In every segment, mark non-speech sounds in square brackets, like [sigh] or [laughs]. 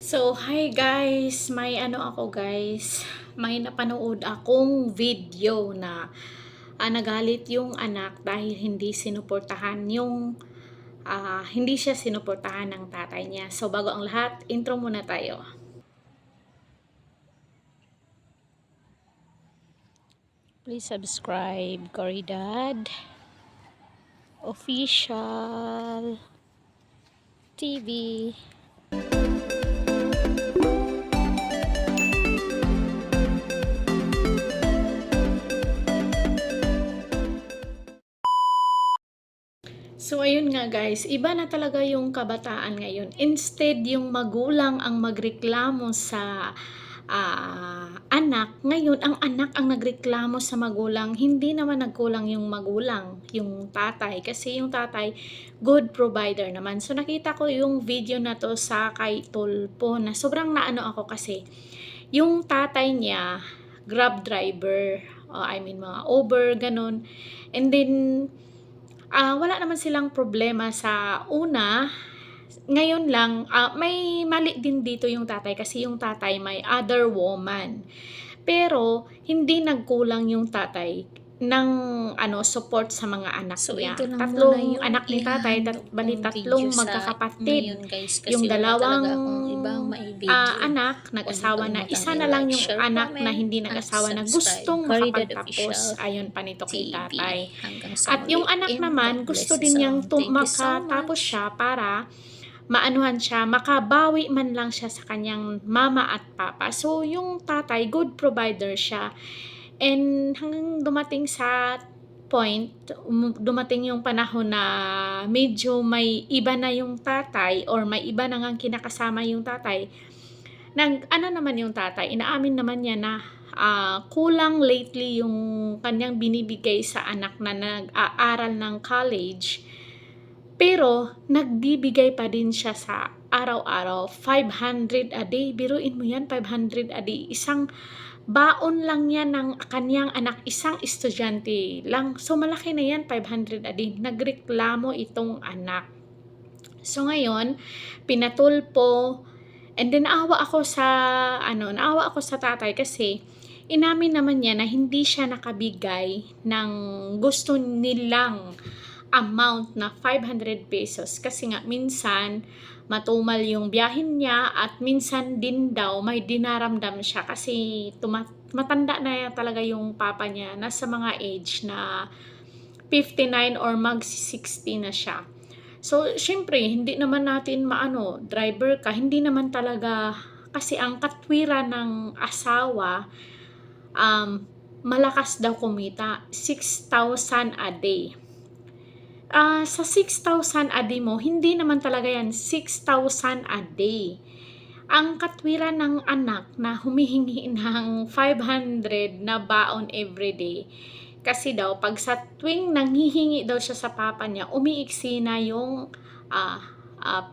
So, hi guys! May ano ako guys, may napanood akong video na ah, nagalit yung anak dahil hindi sinuportahan yung ah, hindi siya sinuportahan ng tatay niya. So, bago ang lahat, intro muna tayo. Please subscribe, Coridad Official TV. Ayun nga guys, iba na talaga yung kabataan ngayon. Instead yung magulang ang magreklamo sa ah, anak, ngayon ang anak ang nagreklamo sa magulang. Hindi naman nagkulang yung magulang, yung tatay kasi yung tatay good provider naman. So nakita ko yung video na to sa kay Tulpo na sobrang naano ako kasi yung tatay niya grab driver, uh, I mean mga Uber ganun. And then Ah, wala naman silang problema sa una. Ngayon lang, ah, may mali din dito yung tatay kasi yung tatay may other woman. Pero hindi nagkulang yung tatay ng ano support sa mga anak So, niya. ito lang tatlong yung anak ni tatay, tat, bali tatlong magkakapatid. Ngayon guys, kasi yung dalawang ibang ah, anak, nag-asawa na, isa na lang yung anak na hindi nag-asawa na gustong makapagtapos. Ayon pa nito kay tatay. At yung anak naman, gusto din niyang makatapos siya para maanuhan siya, makabawi man lang siya sa kanyang mama at papa. So, yung tatay, good provider siya. And hanggang dumating sa point, um, dumating yung panahon na medyo may iba na yung tatay or may iba na nga kinakasama yung tatay. Nag, ano naman yung tatay, inaamin naman niya na ah, kulang lately yung kanyang binibigay sa anak na nag-aaral ng college. Pero, nagbibigay pa din siya sa araw-araw, 500 a day. Biruin mo yan, 500 a day. Isang baon lang yan ng kanyang anak, isang estudyante lang. So, malaki na yan, 500 a day. Nagreklamo itong anak. So, ngayon, pinatulpo, and then naawa ako sa, ano, naawa ako sa tatay kasi, inamin naman niya na hindi siya nakabigay ng gusto nilang amount na 500 pesos kasi nga minsan matumal yung biyahin niya at minsan din daw may dinaramdam siya kasi tuma- matanda na talaga yung papa niya nasa mga age na 59 or mag 60 na siya. So, syempre, hindi naman natin maano, driver ka, hindi naman talaga, kasi ang katwira ng asawa, um, malakas daw kumita, 6,000 a day. Ah, sa 6,000 a day mo, hindi naman talaga yan 6,000 a day. Ang katwiran ng anak na humihingi [laughs] ng 500 na baon everyday, kasi daw, pag sa tuwing nanghihingi daw siya sa papa niya, umiiksi na yung, ah, ah,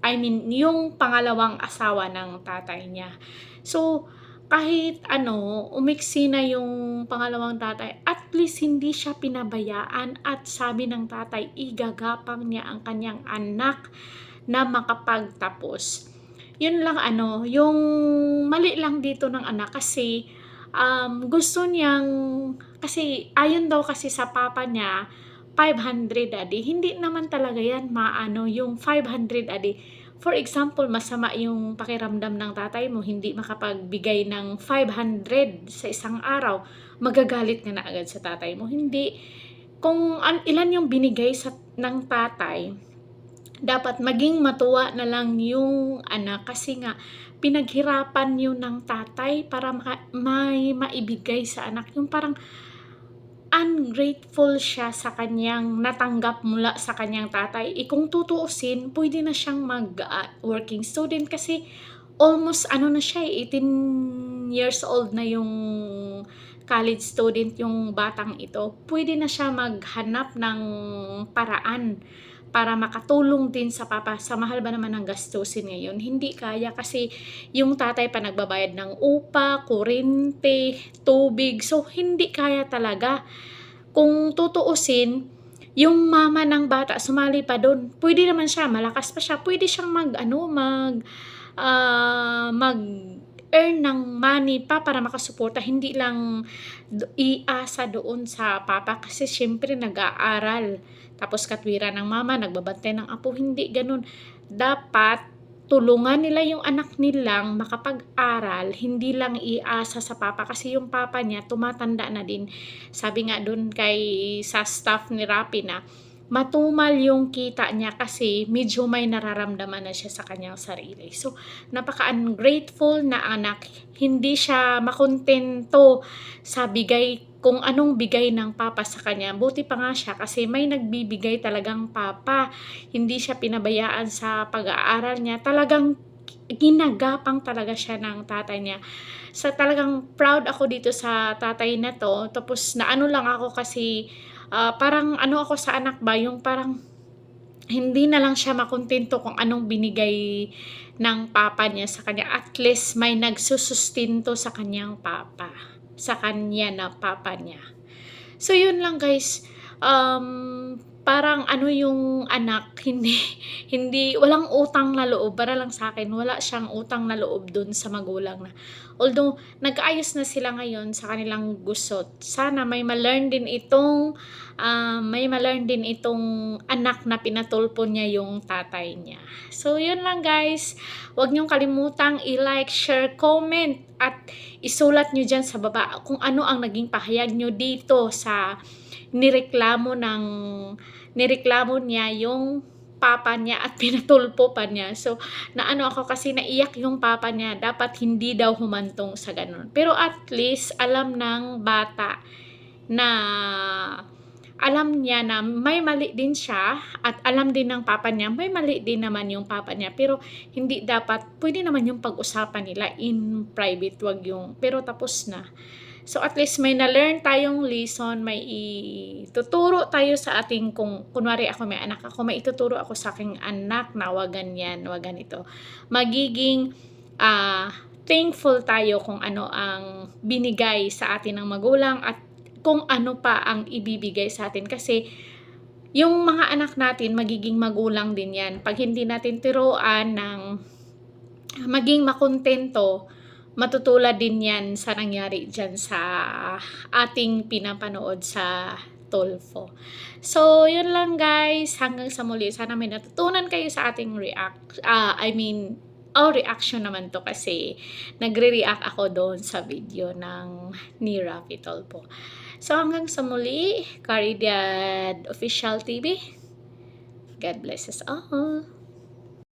I mean, yung pangalawang asawa ng tatay niya. So, kahit ano, umiksi na yung pangalawang tatay, at least hindi siya pinabayaan at sabi ng tatay, igagapang niya ang kanyang anak na makapagtapos. Yun lang ano, yung mali lang dito ng anak kasi um, gusto niyang, kasi ayon daw kasi sa papa niya, 500 a day. Hindi naman talaga yan maano yung 500 a day for example, masama yung pakiramdam ng tatay mo, hindi makapagbigay ng 500 sa isang araw, magagalit ka na agad sa tatay mo. Hindi. Kung an, ilan yung binigay sa, ng tatay, dapat maging matuwa na lang yung anak kasi nga pinaghirapan yun ng tatay para maka, may maibigay sa anak. Yung parang ungrateful siya sa kanyang natanggap mula sa kanyang tatay. E kung tutuusin, pwede na siyang mag-working student kasi almost ano na siya, eh, 18 years old na yung college student yung batang ito. Pwede na siya maghanap ng paraan para makatulong din sa papa. Sa mahal ba naman ang gastusin ngayon? Hindi kaya kasi yung tatay pa nagbabayad ng upa, kurente, tubig. So, hindi kaya talaga. Kung tutuusin, yung mama ng bata sumali pa doon. Pwede naman siya, malakas pa siya. Pwede siyang mag, ano, mag, ah, mag-earn ng money pa para makasuporta. Hindi lang iasa doon sa papa kasi syempre nag-aaral. Tapos katwiran ng mama, nagbabantay ng apo. Hindi ganun. Dapat tulungan nila yung anak nilang makapag-aral, hindi lang iasa sa papa kasi yung papa niya tumatanda na din. Sabi nga dun kay sa staff ni Rapi na matumal yung kita niya kasi medyo may nararamdaman na siya sa kanyang sarili. So, napaka-ungrateful na anak. Hindi siya makontento sa bigay kung anong bigay ng papa sa kanya. Buti pa nga siya kasi may nagbibigay talagang papa. Hindi siya pinabayaan sa pag-aaral niya. Talagang ginagapang talaga siya ng tatay niya. Sa talagang proud ako dito sa tatay na to. Tapos naano lang ako kasi ah, parang ano ako sa anak ba, yung parang hindi na lang siya makontento kung anong binigay ng papa niya sa kanya. At least may nagsusustinto sa kanyang papa. Sa kanya na papa niya. So, yun lang guys. Um, parang ano yung anak, [laughs] hindi, hindi, walang utang na loob. Para lang sa akin, wala siyang utang na loob dun sa magulang na. Although, nag-ayos na sila ngayon sa kanilang gusot. Sana may ma-learn din itong, ah, may ma-learn din itong anak na pinatulpo niya yung tatay niya. So, yun lang guys. Huwag niyong kalimutang i-like, share, comment, at isulat nyo dyan sa baba kung ano ang naging pahayag nyo dito sa nireklamo ng nireklamo niya yung papa niya at [laughs] pinatulpo pa niya. So, naano ako kasi naiyak yung papa niya. Dapat hindi daw humantong sa ganun. Pero at least, alam ng bata na alam niya na may mali din siya at alam din ng papa niya may mali din naman yung papa niya pero hindi dapat pwede naman yung pag-usapan nila in private wag yung pero tapos na so at least may na-learn tayong lesson may ituturo tayo sa ating kung kunwari ako may anak ako may ituturo ako sa aking anak na wag ganyan wag ganito magiging ah thankful tayo kung ano ang binigay sa atin ng magulang at kung ano pa ang ibibigay sa atin kasi yung mga anak natin magiging magulang din yan. Pag hindi natin tiruan ng maging makontento, matutulad din yan sa nangyari dyan sa ating pinapanood sa Tolfo. So, yun lang guys. Hanggang sa muli. Sana may natutunan kayo sa ating react, ah, I mean, oh, reaction naman to kasi nagre-react ako doon sa video ng ni Rafi Tolpo. So hanggang sa muli, Caridad Official TV. God bless us all.